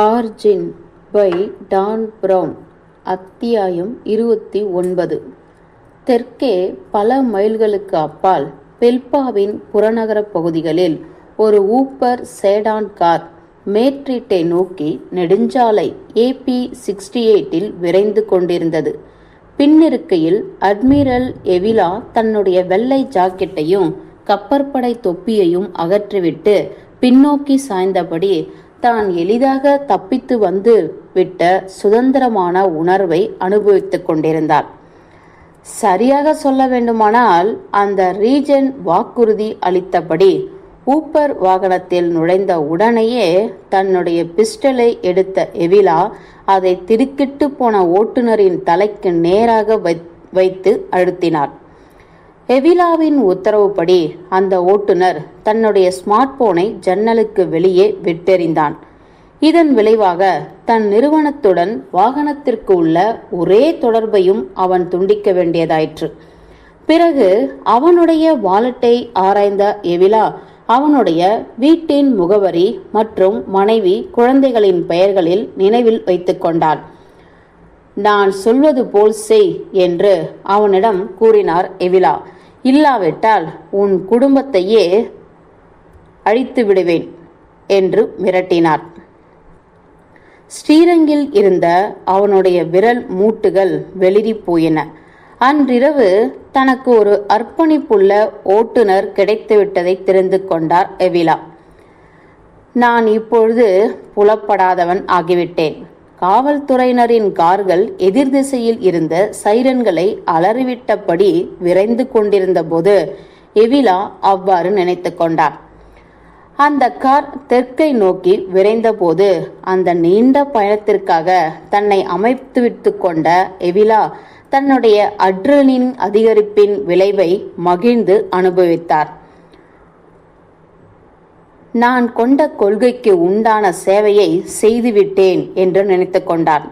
Origin by Don brown அத்தியாயம் இருபத்தி ஒன்பது. தெற்கே பல மைல்களுக்கு அப்பால் பெல்பாவின் புறநகர பகுதிகளில் ஒரு ஊப்பர் சேடான் கார் மேட்ரிட்டை நோக்கி நெடுஞ்சாலை ஏபி சிக்ஸ்டி எயிட்டில் விரைந்து கொண்டிருந்தது. பின்னிருக்கையில் அட்மிரல் எவிலா தன்னுடைய வெள்ளை ஜாக்கெட்டையும் கப்பற்படை தொப்பியையும் அகற்றிவிட்டு பின்னோக்கி சாய்ந்தபடி தான் எளிதாக தப்பித்து வந்து விட்ட சுதந்திரமான உணர்வை அனுபவித்துக் கொண்டிருந்தார். சரியாக சொல்ல வேண்டுமானால் அந்த ரீஜன் வாக்குறுதி அளித்தபடி ஊப்பர் வாகனத்தில் நுழைந்த உடனேயே தன்னுடைய பிஸ்டலை எடுத்த எவிலா அதை திருக்கிட்டு போன ஓட்டுநரின் தலைக்கு நேராக வைத்து அழுத்தினார். எவிலாவின் உத்தரவுப்படி அந்த ஓட்டுநர் தன்னுடைய ஸ்மார்ட் போனை ஜன்னலுக்கு வெளியே விட்டெறிந்தான். இதன் விளைவாக தன் நிறுவனத்துடன் வாகனத்திற்கு உள்ள ஒரே தொடர்பையும் அவன் துண்டிக்க வேண்டியதாயிற்று. பிறகு அவனுடைய வாலெட்டை ஆராய்ந்த எவிலா அவனுடைய வீட்டின் முகவரி மற்றும் மனைவி குழந்தைகளின் பெயர்களில் நினைவில் வைத்துக் கொண்டான் நான் சொல்வது போல் செய் என்று அவனிடம் கூறினார் எவிலா. இல்லாவிட்டால் உன் குடும்பத்தையே அழித்து விடுவேன் என்று மிரட்டினார். ஸ்ரீரங்கில் இருந்த அவனுடைய விரல் மூட்டுகள் வெளிரி போயின. அன்றிரவு தனக்கு ஒரு அர்ப்பணிப்புள்ள ஓட்டுநர் கிடைத்துவிட்டதை தெரிந்து கொண்டார் எவிலா நான் இப்பொழுது புலப்படாதவன் ஆகிவிட்டேன். காவல்துறையினரின் கார்கள் எதிர் திசையில் இருந்த சைரன்களை அலறிவிட்டபடி விரைந்து கொண்டிருந்த போது எவிலா அவ்வாறு நினைத்து கொண்டார். அந்த கார் தெற்கை நோக்கி விரைந்தபோது அந்த நீண்ட பயணத்திற்காக தன்னை அமைத்துவிட்டு கொண்ட எவிலா தன்னுடைய அட்ரலின் அதிகரிப்பின் விளைவை மகிழ்ந்து அனுபவித்தார். நான் கொண்ட கொள்கைக்கு உண்டான சேவையை செய்துவிட்டேன் என்று நினைத்து கொண்டார்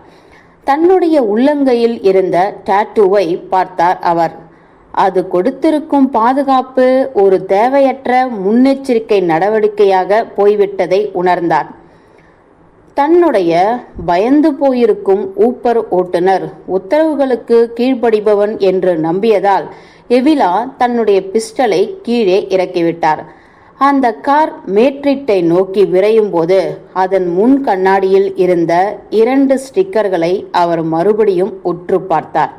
தன்னுடைய உள்ளங்கையில் இருந்த டாட்டூவை பார்த்தார் அவர். அது கொடுத்திருக்கும் பாதுகாப்பு ஒரு தேவையற்ற முன்னெச்சரிக்கை நடவடிக்கையாக போய்விட்டதை உணர்ந்தார். தன்னுடைய பயந்து போயிருக்கும் ஊப்பர் ஓட்டுநர் உத்தரவுகளுக்கு கீழ்ப்படிபவன் என்று நம்பியதால் எவிலா தன்னுடைய பிஸ்டலை கீழே இறக்கிவிட்டார். அந்த கார் மேட்ரிட்டை நோக்கி விரையும் போது அதன் முன் கண்ணாடியில் இருந்த இரண்டு ஸ்டிக்கர்களை அவர் மறுபடியும் உற்று பார்த்தார்.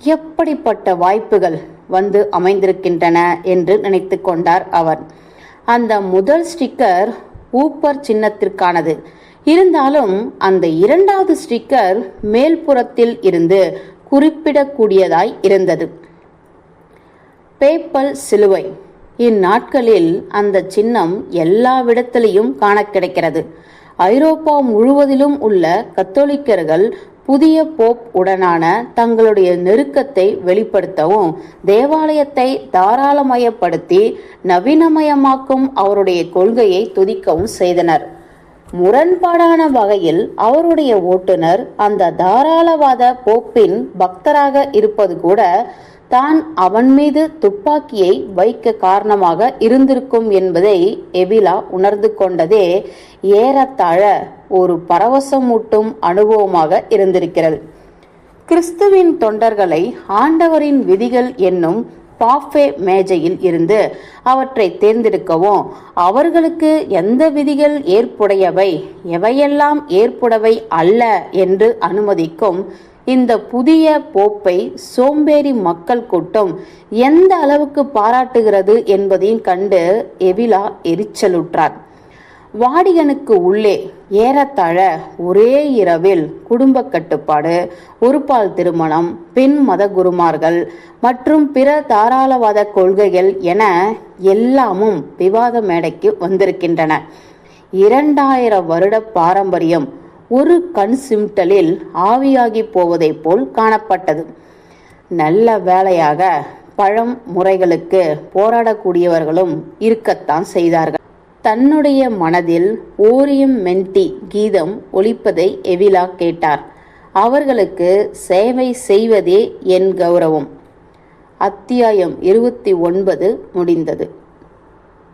எப்படிப்பட்ட வாய்ப்புகள் வந்து அமைந்திருக்கின்றன என்று நினைத்து கொண்டார் அவர். அந்த முதல் ஸ்டிக்கர் ஊப்பர் சின்னத்திற்கானது. இருந்தாலும் அந்த இரண்டாவது ஸ்டிக்கர் மேல்புறத்தில் இருந்து குறிப்பிடக்கூடியதாய் இருந்தது. பேப்பல் சிலுவை. இந்நாட்களில் அந்த சின்னம் எல்லாவிடத்திலையும் காண கிடைக்கிறது. ஐரோப்பா முழுவதிலும் உள்ள கத்தோலிக்கர்கள் புதிய போப் உடனான தங்களுடைய நெருக்கத்தை வெளிப்படுத்தவும் தேவாலயத்தை தாராளமயப்படுத்தி நவீனமயமாக்கும் அவருடைய கொள்கையை துதிக்கவும் செய்தனர். முரண்பாடான வகையில் அவருடைய ஓட்டுநர் அந்த தாராளவாத போப்பின் பக்தராக இருப்பது கூட தான் அவன் மீது துப்பாக்கியை வைக்க காரணமாக இருந்திருக்கும் என்பதை எபிலா உணர்ந்து கொண்டதே ஏறத்தாழ ஒரு பரவசமூட்டும் அனுபவமாக இருந்திருக்கிறது. கிறிஸ்துவின் தொண்டர்களை ஆண்டவரின் விதிகள் என்னும் பாஃபே மேஜையில் இருந்து அவற்றை தேர்ந்தெடுக்கவும் அவர்களுக்கு எந்த விதிகள் ஏற்புடையவை எவையெல்லாம் ஏற்புடவை அல்ல என்று அனுமதிக்கும் இந்த புதிய போப்பை சோம்பேறி மக்கள் கூட்டம் எந்த அளவுக்கு பாராட்டுகிறது என்பதையும் கண்டு எவிலா எரிச்சலுற்றார். வாடிகனுக்கு உள்ளே ஏறத்தாழ ஒரே இரவில் குடும்ப கட்டுப்பாடு ஒருபால் திருமணம் பெண் மத குருமார்கள் மற்றும் பிற தாராளவாத கொள்கைகள் என எல்லாமும் விவாத மேடைக்கு வந்திருக்கின்றன. இரண்டாயிரம் வருட பாரம்பரியம் ஒரு கண் சிம்டலில் ஆவியாகி போவதைப் போல் காணப்பட்டது. நல்ல வேலையாக பழம் முறைகளுக்கு போராடக்கூடியவர்களும் இருக்கத்தான் செய்தார்கள். தன்னுடைய மனதில் ஓரியம் மென்டி கீதம் ஒலிப்பதை எவிலா கேட்டார். அவர்களுக்கு சேவை செய்வதே என் கௌரவம். அத்தியாயம் இருபத்தி ஒன்பது முடிந்தது.